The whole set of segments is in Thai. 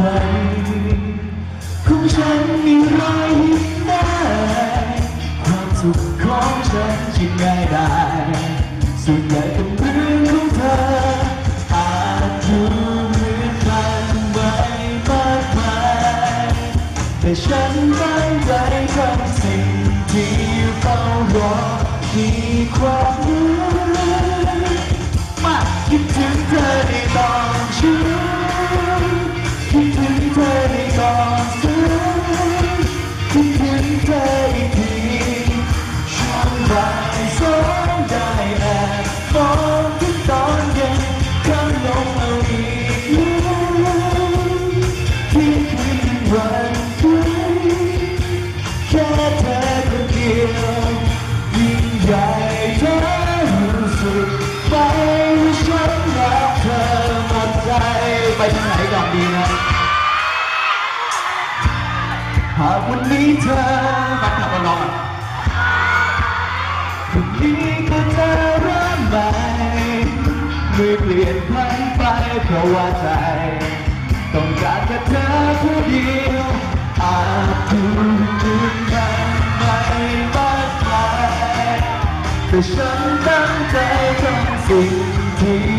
ไของฉันมีรอยยิ้มได้ความสุขของฉันจึง่ายได้ส่วนใหญ่เป็นเรื่องของเธออาจดูเหมือนกันไว้มากมายแต่ฉันตั้งใจทำสิ่งที่เฝ้ารอมีความ ไปทางไหนก่อนดีนะหากวันนี้เธอแฟนคลับมาลองวันนี้ก็จะเริ่มใหม่ไม่เปลี่ยนแปลงไปเพราะว่าใจ ต้องการแค่เธอผู้เดียวอาจถูกลืมกันไม่มากมายแต่ฉันตั้งใจทำสิ่งที่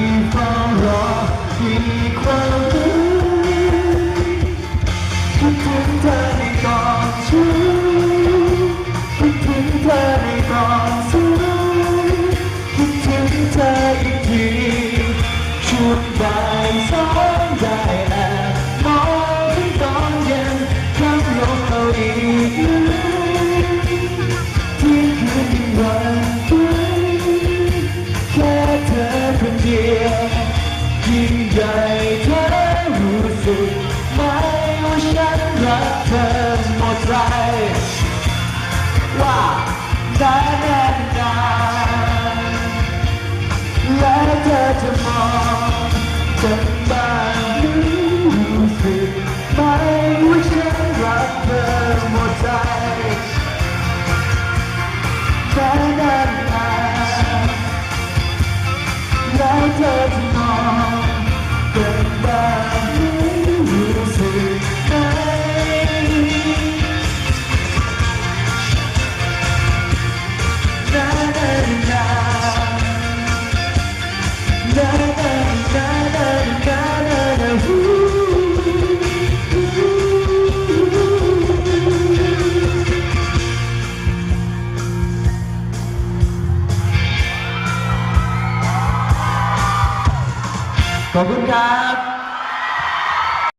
ยวยิ่งใหญ่เธอรู้สึกไหมว่าฉันรักเธอหมดใจว่าได้แน่นานและเธอจะมองกันบ้างหรือรู้สึกไหมว่าฉันรักเธอหมดใจ ขอบคุณครับ